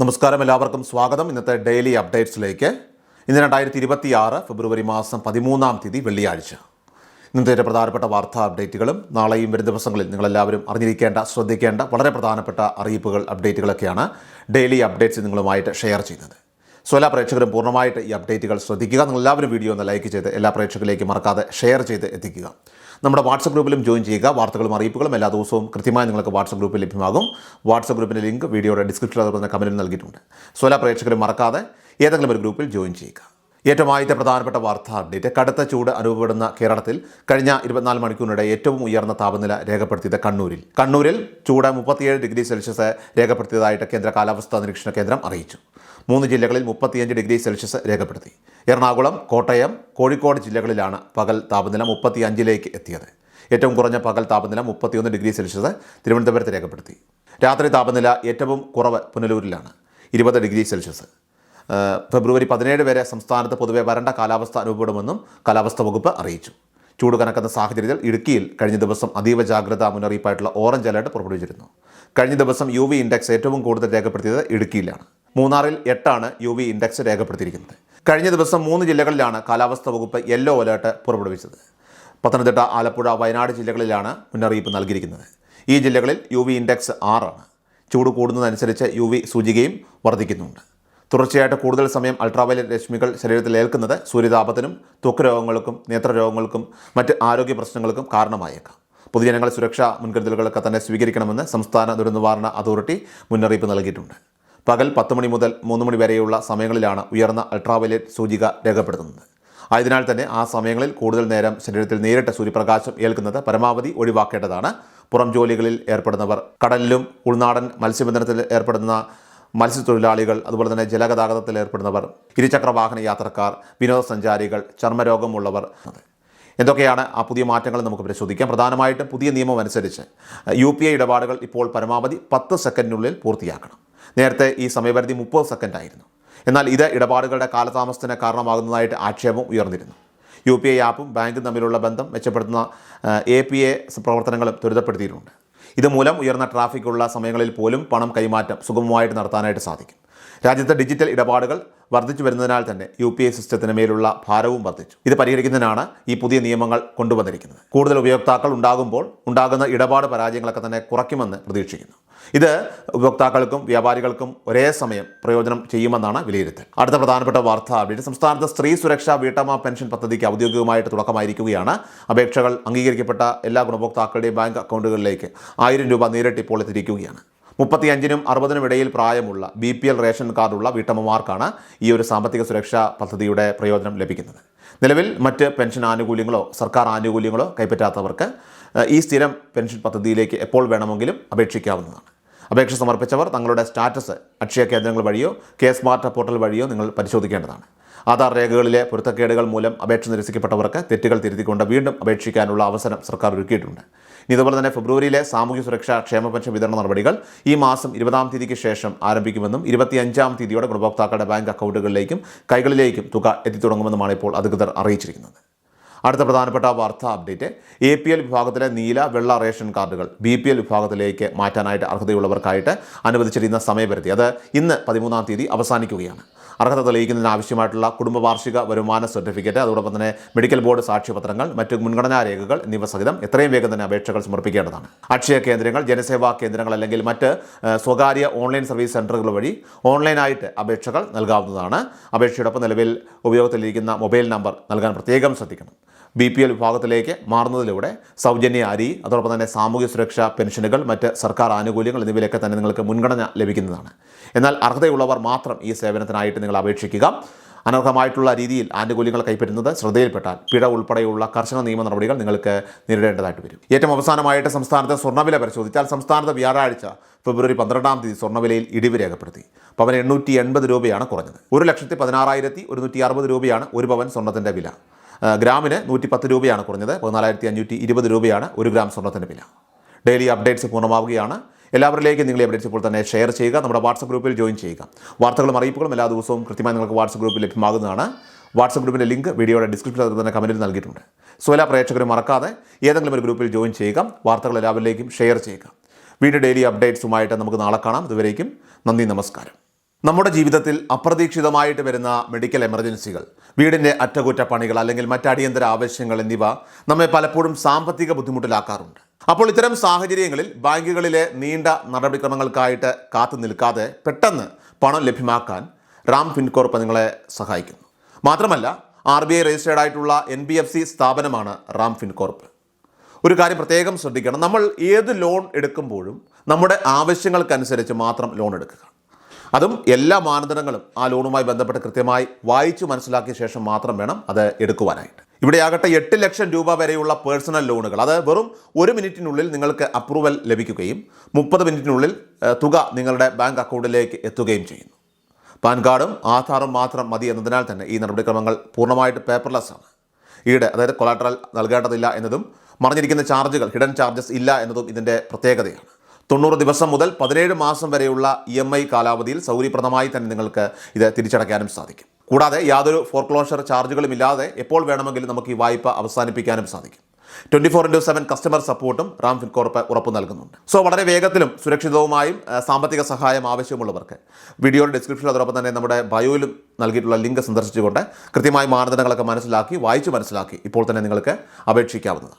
നമസ്കാരം എല്ലാവർക്കും സ്വാഗതം. ഇന്നത്തെ ഡെയിലി അപ്ഡേറ്റ്സിലേക്ക്. ഇന്ന് രണ്ടായിരത്തി ഇരുപത്തി ആറ് ഫെബ്രുവരി മാസം പതിമൂന്നാം തീയതി വെള്ളിയാഴ്ച. ഇന്നത്തെ പ്രധാനപ്പെട്ട വാർത്താ അപ്ഡേറ്റുകളും നാളെയും വരും ദിവസങ്ങളിൽ നിങ്ങളെല്ലാവരും അറിഞ്ഞിരിക്കേണ്ട ശ്രദ്ധിക്കേണ്ട വളരെ പ്രധാനപ്പെട്ട അറിയിപ്പുകൾ അപ്ഡേറ്റുകളൊക്കെയാണ് ഡെയിലി അപ്ഡേറ്റ്സ് നിങ്ങളുമായിട്ട് ഷെയർ ചെയ്യുന്നത്. സോ എല്ലാ പ്രേക്ഷകരും പൂർണമായിട്ട് ഈ അപ്ഡേറ്റുകൾ ശ്രദ്ധിക്കുക. നിങ്ങൾ എല്ലാവരും വീഡിയോ ഒന്ന് ലൈക്ക് ചെയ്ത് എല്ലാ പ്രേക്ഷകരിലേക്ക് മറക്കാതെ ഷെയർ ചെയ്ത് എത്തിക്കുക. നമ്മുടെ വാട്സപ്പ് ഗ്രൂപ്പിലും ജോയിൻ ചെയ്യുക. വാർത്തകളും അറിയിപ്പുകളും എല്ലാ ദിവസവും കൃത്യമായി നിങ്ങൾക്ക് വാട്സപ്പ് ഗ്രൂപ്പിൽ ലഭ്യമാകും. വാട്സപ്പ് ഗ്രൂപ്പിന്റെ ലിങ്ക് വീഡിയോയുടെ ഡിസ്ക്രിപ്ഷനിൽ അതുപോലെ തന്നെ കമന്റിൽ നൽകിയിട്ടുണ്ട്. സോ എല്ലാ പ്രേക്ഷകരും മറക്കാതെ ഏതെങ്കിലും ഒരു ഗ്രൂപ്പിൽ ജോയിൻ ചെയ്യുക. ഏറ്റവും ആദ്യത്തെ പ്രധാനപ്പെട്ട വാർത്താ അപ്ഡേറ്റ് കടുത്ത ചൂട് അനുഭവപ്പെടുന്ന കേരളത്തിൽ കഴിഞ്ഞ ഇരുപത്തിനാല് മണിക്കൂറിനിടെ ഏറ്റവും ഉയർന്ന താപനില രേഖപ്പെടുത്തിയത് കണ്ണൂരിൽ. കണ്ണൂരിൽ ചൂട് മുപ്പത്തിയേഴ് ഡിഗ്രി സെൽഷ്യസ് രേഖപ്പെടുത്തിയതായിട്ട് കേന്ദ്ര കാലാവസ്ഥാ നിരീക്ഷണ കേന്ദ്രം അറിയിച്ചു. മൂന്ന് ജില്ലകളിൽ മുപ്പത്തിയഞ്ച് ഡിഗ്രി സെൽഷ്യസ് രേഖപ്പെടുത്തി. എറണാകുളം കോട്ടയം കോഴിക്കോട് ജില്ലകളിലാണ് പകൽ താപനില മുപ്പത്തിയഞ്ചിലേക്ക് എത്തിയത്. ഏറ്റവും കുറഞ്ഞ പകൽ താപനില മുപ്പത്തിയൊന്ന് ഡിഗ്രി സെൽഷ്യസ് തിരുവനന്തപുരത്ത് രേഖപ്പെടുത്തി. രാത്രി താപനില ഏറ്റവും കുറവ് പുനലൂരിലാണ്. ഇരുപത് ഡിഗ്രി സെൽഷ്യസ്. ഫെബ്രുവരി പതിനേഴ് വരെ സംസ്ഥാനത്ത് പൊതുവെ വരണ്ട കാലാവസ്ഥ അനുഭവപ്പെടുമെന്നും കാലാവസ്ഥാ വകുപ്പ് അറിയിച്ചു. ചൂട് കനക്കുന്ന സാഹചര്യത്തിൽ ഇടുക്കിയിൽ കഴിഞ്ഞ ദിവസം അതീവ ജാഗ്രതാ മുന്നറിയിപ്പായിട്ടുള്ള ഓറഞ്ച് അലർട്ട് പുറപ്പെടുവിച്ചിരുന്നു. കഴിഞ്ഞ ദിവസം യു വി ഇൻഡെക്സ് ഏറ്റവും കൂടുതൽ രേഖപ്പെടുത്തിയത് ഇടുക്കിയിലാണ്. മൂന്നാറിൽ എട്ടാണ് യു വി ഇൻഡെക്സ് രേഖപ്പെടുത്തിയിരിക്കുന്നത്. കഴിഞ്ഞ ദിവസം മൂന്ന് ജില്ലകളിലാണ് കാലാവസ്ഥാ വകുപ്പ് യെല്ലോ അലേർട്ട് പുറപ്പെടുവിച്ചത്. പത്തനംതിട്ട ആലപ്പുഴ വയനാട് ജില്ലകളിലാണ് മുന്നറിയിപ്പ് നൽകിയിരിക്കുന്നത്. ഈ ജില്ലകളിൽ യു വി ഇൻഡെക്സ് ആറാണ്. ചൂട് കൂടുന്നതനുസരിച്ച് യു വി സൂചികയും വർദ്ധിക്കുന്നുണ്ട്. തുടർച്ചയായിട്ട് കൂടുതൽ സമയം അൾട്രാവയലറ്റ് രശ്മികൾ ശരീരത്തിൽ ഏൽക്കുന്നത് സൂര്യതാപത്തിനും ത്വക്ക് രോഗങ്ങൾക്കും നേത്രരോഗങ്ങൾക്കും മറ്റ് ആരോഗ്യ പ്രശ്നങ്ങൾക്കും കാരണമായേക്കാം. പൊതുജനങ്ങൾ സുരക്ഷാ മുൻകരുതലുകളൊക്കെ തന്നെ സ്വീകരിക്കണമെന്ന് സംസ്ഥാന ദുരന്ത നിവാരണ അതോറിറ്റി മുന്നറിയിപ്പ് നൽകിയിട്ടുണ്ട്. പകൽ പത്ത് മണി മുതൽ മൂന്ന് മണി വരെയുള്ള സമയങ്ങളിലാണ് ഉയർന്ന അൾട്രാവയലറ്റ് സൂചിക രേഖപ്പെടുത്തുന്നത്. ആയതിനാൽ തന്നെ ആ സമയങ്ങളിൽ കൂടുതൽ നേരം ശരീരത്തിൽ നേരിട്ട് സൂര്യപ്രകാശം ഏൽക്കുന്നത് പരമാവധി ഒഴിവാക്കേണ്ടതാണ്. പുറം ജോലികളിൽ ഏർപ്പെടുന്നവർ കടലിലും ഉൾനാടൻ മത്സ്യബന്ധനത്തിൽ ഏർപ്പെടുന്ന മത്സ്യത്തൊഴിലാളികൾ അതുപോലെ തന്നെ ജലഗതാഗതത്തിൽ ഏർപ്പെടുന്നവർ ഇരുചക്ര വാഹന യാത്രക്കാർ വിനോദസഞ്ചാരികൾ ചർമ്മരോഗമുള്ളവർ. എന്തൊക്കെയാണ് ആ പുതിയ മാറ്റങ്ങൾ നമുക്ക് പരിശോധിക്കാം. പ്രധാനമായിട്ടും പുതിയ നിയമം അനുസരിച്ച് യു പി ഐ ഇടപാടുകൾ ഇപ്പോൾ പരമാവധി പത്ത് സെക്കൻഡിനുള്ളിൽ പൂർത്തിയാക്കണം. നേരത്തെ ഈ സമയപരിധി മുപ്പത് സെക്കൻഡായിരുന്നു. എന്നാൽ ഇത് ഇടപാടുകളുടെ കാലതാമസത്തിന് കാരണമാകുന്നതായിട്ട് ആക്ഷേപം ഉയർന്നിരുന്നു. യു പി ഐ ആപ്പും ബാങ്കും തമ്മിലുള്ള ബന്ധം മെച്ചപ്പെടുത്തുന്ന എ പി എ പ്രവർത്തനങ്ങളും ത്വരിതപ്പെടുത്തിയിട്ടുണ്ട്. ഇതുമൂലം ഉയർന്ന ട്രാഫിക്കുള്ള സമയങ്ങളിൽ പോലും പണം കൈമാറ്റം സുഗമമായിട്ട് നടത്താനായിട്ട് സാധിക്കും. രാജ്യത്തെ ഡിജിറ്റൽ ഇടപാടുകൾ വർദ്ധിച്ചു വരുന്നതിനാൽ തന്നെ യു പി ഐ സിസ്റ്റത്തിന് മേലുള്ള ഭാരവും വർദ്ധിച്ചു. ഇത് പരിഹരിക്കുന്നതിനാണ് ഈ പുതിയ നിയമങ്ങൾ കൊണ്ടുവന്നിരിക്കുന്നത്. കൂടുതൽ ഉപയോക്താക്കൾ ഉണ്ടാകുമ്പോൾ ഉണ്ടാകുന്ന ഇടപാട് പരാജയങ്ങളൊക്കെ തന്നെ കുറയ്ക്കുമെന്ന് പ്രതീക്ഷിക്കുന്നു. ഇത് ഉപഭോക്താക്കൾക്കും വ്യാപാരികൾക്കും ഒരേ സമയം പ്രയോജനം ചെയ്യുമെന്നാണ് വിലയിരുത്തൽ. അടുത്ത പ്രധാനപ്പെട്ട വാർത്ത അപ്ഡേറ്റ്. സംസ്ഥാനത്ത് സ്ത്രീ സുരക്ഷാ വീട്ടമ്മ പെൻഷൻ പദ്ധതിക്ക് ഔദ്യോഗികമായിട്ട് തുടക്കമായിരിക്കുകയാണ്. അപേക്ഷകൾ അംഗീകരിക്കപ്പെട്ട എല്ലാ ഗുണഭോക്താക്കളുടെയും ബാങ്ക് അക്കൗണ്ടുകളിലേക്ക് ആയിരം രൂപ നേരിട്ട് ഇപ്പോൾ എത്തിയിരിക്കുകയാണ്. മുപ്പത്തിയഞ്ചിനും അറുപതിനും ഇടയിൽ പ്രായമുള്ള ബി പി എൽ റേഷൻ കാർഡുള്ള വീട്ടമ്മമാർക്കാണ് ഈ ഒരു സാമ്പത്തിക സുരക്ഷാ പദ്ധതിയുടെ പ്രയോജനം ലഭിക്കുന്നത്. നിലവിൽ മറ്റ് പെൻഷൻ ആനുകൂല്യങ്ങളോ സർക്കാർ ആനുകൂല്യങ്ങളോ കൈപ്പറ്റാത്തവർക്ക് ഈ സ്ഥിരം പെൻഷൻ പദ്ധതിയിലേക്ക് എപ്പോൾ വേണമെങ്കിലും അപേക്ഷിക്കാവുന്നതാണ്. അപേക്ഷ സമർപ്പിച്ചവർ തങ്ങളുടെ സ്റ്റാറ്റസ് അക്ഷയ കേന്ദ്രങ്ങൾ വഴിയോ കെ സ്മാർട്ട് പോർട്ടൽ വഴിയോ നിങ്ങൾ പരിശോധിക്കേണ്ടതാണ്. ആധാർ രേഖകളിലെ പൊരുത്തക്കേടുകൾ മൂലം അപേക്ഷ നിരസിക്കപ്പെട്ടവർക്ക് തെറ്റുകൾ തിരുത്തിക്കൊണ്ട് വീണ്ടും അപേക്ഷിക്കാനുള്ള അവസരം സർക്കാർ ഒരുക്കിയിട്ടുണ്ട്. ഇതുപോലെ തന്നെ ഫെബ്രുവരിയിലെ സാമൂഹ്യ സുരക്ഷാ ക്ഷേമ പെൻഷൻ വിതരണ നടപടികൾ ഈ മാസം ഇരുപതാം തീയതിക്ക് ശേഷം ആരംഭിക്കുമെന്നും ഇരുപത്തിയഞ്ചാം തീയതിയോടെ ഗുണഭോക്താക്കളുടെ ബാങ്ക് അക്കൗണ്ടുകളിലേക്കും കൈകളിലേക്കും തുക എത്തിത്തുടങ്ങുമെന്നുമാണ് ഇപ്പോൾ അധികൃതർ അറിയിച്ചിരിക്കുന്നത്. അടുത്ത പ്രധാനപ്പെട്ട വാർത്താ അപ്ഡേറ്റ്. എ പി എൽ വിഭാഗത്തിലെ നീല വെള്ള റേഷൻ കാർഡുകൾ ബി പി എൽ വിഭാഗത്തിലേക്ക് മാറ്റാനായിട്ട് അർഹതയുള്ളവർക്കായിട്ട് അനുവദിച്ചിരുന്ന സമയപരിധി അത് ഇന്ന് പതിമൂന്നാം തീയതി അവസാനിക്കുകയാണ്. അർഹത തെളിയിക്കുന്നതിന് ആവശ്യമായിട്ടുള്ള കുടുംബവാർഷിക വരുമാന സർട്ടിഫിക്കറ്റ് അതോടൊപ്പം തന്നെ മെഡിക്കൽ ബോർഡ് സാക്ഷ്യപത്രങ്ങൾ മറ്റ് മുൻഗണനാ രേഖകൾ എന്നിവ സഹിതം എത്രയും വേഗം തന്നെ അപേക്ഷകൾ സമർപ്പിക്കേണ്ടതാണ്. അക്ഷയ കേന്ദ്രങ്ങൾ ജനസേവാ കേന്ദ്രങ്ങൾ അല്ലെങ്കിൽ മറ്റ് സ്വകാര്യ ഓൺലൈൻ സർവീസ് സെന്ററുകൾ വഴി ഓൺലൈനായിട്ട് അപേക്ഷകൾ നൽകാവുന്നതാണ്. അപേക്ഷയോടൊപ്പം നിലവിൽ ഉപയോഗത്തിലിരിക്കുന്ന മൊബൈൽ നമ്പർ നൽകാൻ പ്രത്യേകം ശ്രദ്ധിക്കണം. ബി പി എൽ വിഭാഗത്തിലേക്ക് മാറുന്നതിലൂടെ സൗജന്യ അരി അതോടൊപ്പം തന്നെ സാമൂഹ്യ സുരക്ഷാ പെൻഷനുകൾ മറ്റ് സർക്കാർ ആനുകൂല്യങ്ങൾ എന്നിവയിലൊക്കെ തന്നെ നിങ്ങൾക്ക് മുൻഗണന ലഭിക്കുന്നതാണ്. എന്നാൽ അർഹതയുള്ളവർ മാത്രം ഈ സേവനത്തിനായിട്ട് നിങ്ങൾ അപേക്ഷിക്കുക. അനർഹമായിട്ടുള്ള രീതിയിൽ ആനുകൂല്യങ്ങൾ കൈപ്പറ്റുന്നത് ശ്രദ്ധയിൽപ്പെട്ടാൽ പിഴ ഉൾപ്പെടെയുള്ള കർശന നിയമ നടപടികൾ നിങ്ങൾക്ക് നേരിടേണ്ടതായിട്ട് വരും. ഏറ്റവും അവസാനമായിട്ട് സംസ്ഥാനത്തെ സ്വർണവില പരിശോധിച്ചാൽ സംസ്ഥാനത്ത് വ്യാഴാഴ്ച ഫെബ്രുവരി പന്ത്രണ്ടാം തീയതി സ്വർണവിലയിൽ ഇടിവ് രേഖപ്പെടുത്തി. പവൻ എണ്ണൂറ്റി എൺപത് രൂപയാണ് കുറഞ്ഞത്. ഒരു ലക്ഷത്തി പതിനാറായിരത്തി ഒരുന്നൂറ്റി അറുപത് രൂപയാണ് ഒരു പവൻ സ്വർണത്തിന്റെ വില. ഗ്രാമിന് നൂറ്റി പത്ത് രൂപയാണ് കുറഞ്ഞത്. പതിനാലായിരത്തി അഞ്ഞൂറ്റി ഇരുപത് രൂപയാണ് ഒരു ഗ്രാം സ്വർണത്തിന്റെ വില. ഡെയിലി അപ്ഡേറ്റ്സ് പൂർണമാവുകയാണ്. എല്ലാവരിലേക്കും നിങ്ങൾ അപ്ഡേറ്റ്സ് ഇപ്പോൾ തന്നെ ഷെയർ ചെയ്യുക. നമ്മുടെ വാട്സപ്പ് ഗ്രൂപ്പിൽ ജോയിൻ ചെയ്യുക. വാർത്തകളും അറിയിപ്പുകളും എല്ലാ ദിവസവും കൃത്യമായി നിങ്ങൾക്ക് വാട്സപ്പ് ഗ്രൂപ്പിൽ ലഭ്യമാകുന്നതാണ്. വാട്സപ്പ് ഗ്രൂപ്പിന്റെ ലിങ്ക് വീഡിയോയുടെ ഡിസ്ക്രിപ്ഷനിൽ തന്നെ കമന്റിൽ നൽകിയിട്ടുണ്ട്. സോ എല്ലാ പ്രേക്ഷകരും മറക്കാതെ ഏതെങ്കിലും ഒരു ഗ്രൂപ്പിൽ ജോയിൻ ചെയ്യുക. വാർത്തകൾ എല്ലാവരിലേക്കും ഷെയർ ചെയ്യുക. വീണ്ടും ഡെയിലി അപ്ഡേറ്റ്സുമായിട്ട് നമുക്ക് നാളെ കാണാം. ഇതുവരേക്കും നന്ദി നമസ്കാരം. നമ്മുടെ ജീവിതത്തിൽ അപ്രതീക്ഷിതമായിട്ട് വരുന്ന മെഡിക്കൽ എമർജൻസികൾ വീടിന്റെ അറ്റകുറ്റപ്പണികൾ അല്ലെങ്കിൽ മറ്റടിയന്തര ആവശ്യങ്ങൾ എന്നിവ നമ്മെ പലപ്പോഴും സാമ്പത്തിക ബുദ്ധിമുട്ടിലാക്കാറുണ്ട്. അപ്പോൾ ഇത്തരം സാഹചര്യങ്ങളിൽ ബാങ്കുകളിലെ നീണ്ട നടപടിക്രമങ്ങൾക്കായിട്ട് കാത്തു നിൽക്കാതെ പെട്ടെന്ന് പണം ലഭ്യമാക്കാൻ റാം ഫിൻകോർപ്പ് നിങ്ങളെ സഹായിക്കുന്നു. മാത്രമല്ല ആർ ബി ഐ രജിസ്റ്റേർഡ് ആയിട്ടുള്ള എൻ ബി എഫ് സി സ്ഥാപനമാണ് റാം ഫിൻകോർപ്പ്. ഒരു കാര്യം പ്രത്യേകം ശ്രദ്ധിക്കണം. നമ്മൾ ഏത് ലോൺ എടുക്കുമ്പോഴും നമ്മുടെ ആവശ്യങ്ങൾക്കനുസരിച്ച് മാത്രം ലോൺ എടുക്കുക. അതും എല്ലാ മാനദണ്ഡങ്ങളും ആ ലോണുമായി ബന്ധപ്പെട്ട് കൃത്യമായി വായിച്ചു മനസ്സിലാക്കിയ ശേഷം മാത്രം വേണം അത് എടുക്കുവാനായിട്ട്. ഇവിടെയാകട്ടെ എട്ട് ലക്ഷം രൂപ വരെയുള്ള പേഴ്സണൽ ലോണുകൾ. അത് വെറും ഒരു മിനിറ്റിനുള്ളിൽ നിങ്ങൾക്ക് അപ്രൂവൽ ലഭിക്കുകയും മുപ്പത് മിനിറ്റിനുള്ളിൽ തുക നിങ്ങളുടെ ബാങ്ക് അക്കൗണ്ടിലേക്ക് എത്തുകയും ചെയ്യുന്നു. പാൻ കാർഡും ആധാറും മാത്രം മതി എന്നതിനാൽ തന്നെ ഈ നടപടിക്രമങ്ങൾ പൂർണമായിട്ട് പേപ്പർലെസ് ആണ്. ഈട് അതായത് കൊളാട്രൽ നൽകേണ്ടതില്ല എന്നതും മറിഞ്ഞിരിക്കുന്ന ചാർജുകൾ ഹിഡൻ ചാർജസ് ഇല്ല എന്നതും ഇതിന്റെ പ്രത്യേകതയാണ്. തൊണ്ണൂറ് ദിവസം മുതൽ പതിനേഴ് മാസം വരെയുള്ള ഇ എം ഐ കാലാവധിയിൽ സൗകര്യപ്രദമായി തന്നെ നിങ്ങൾക്ക് ഇത് തിരിച്ചടയ്ക്കാനും സാധിക്കും. കൂടാതെ യാതൊരു ഫോർക്ലോഷർ ചാർജുകളും ഇല്ലാതെ എപ്പോൾ വേണമെങ്കിലും നമുക്ക് ഈ വായ്പ അവസാനിപ്പിക്കാനും സാധിക്കും. Twenty four into seven customer സപ്പോർട്ടും റാം ഫിൻകോർപ്പ് ഉറപ്പ് നൽകുന്നുണ്ട്. സോ വളരെ വേഗത്തിലും സുരക്ഷിതവുമായും സാമ്പത്തിക സഹായം ആവശ്യമുള്ളവർക്ക് വീഡിയോയുടെ ഡിസ്ക്രിപ്ഷനിൽ അതോടൊപ്പം തന്നെ നമ്മുടെ ബയോയിലും നൽകിയിട്ടുള്ള ലിങ്ക് സന്ദർശിച്ചുകൊണ്ട് കൃത്യമായ മാനദണ്ഡങ്ങളൊക്കെ മനസ്സിലാക്കി വായിച്ചു മനസ്സിലാക്കി ഇപ്പോൾ തന്നെ നിങ്ങൾക്ക് അപേക്ഷിക്കാവുന്നതാണ്.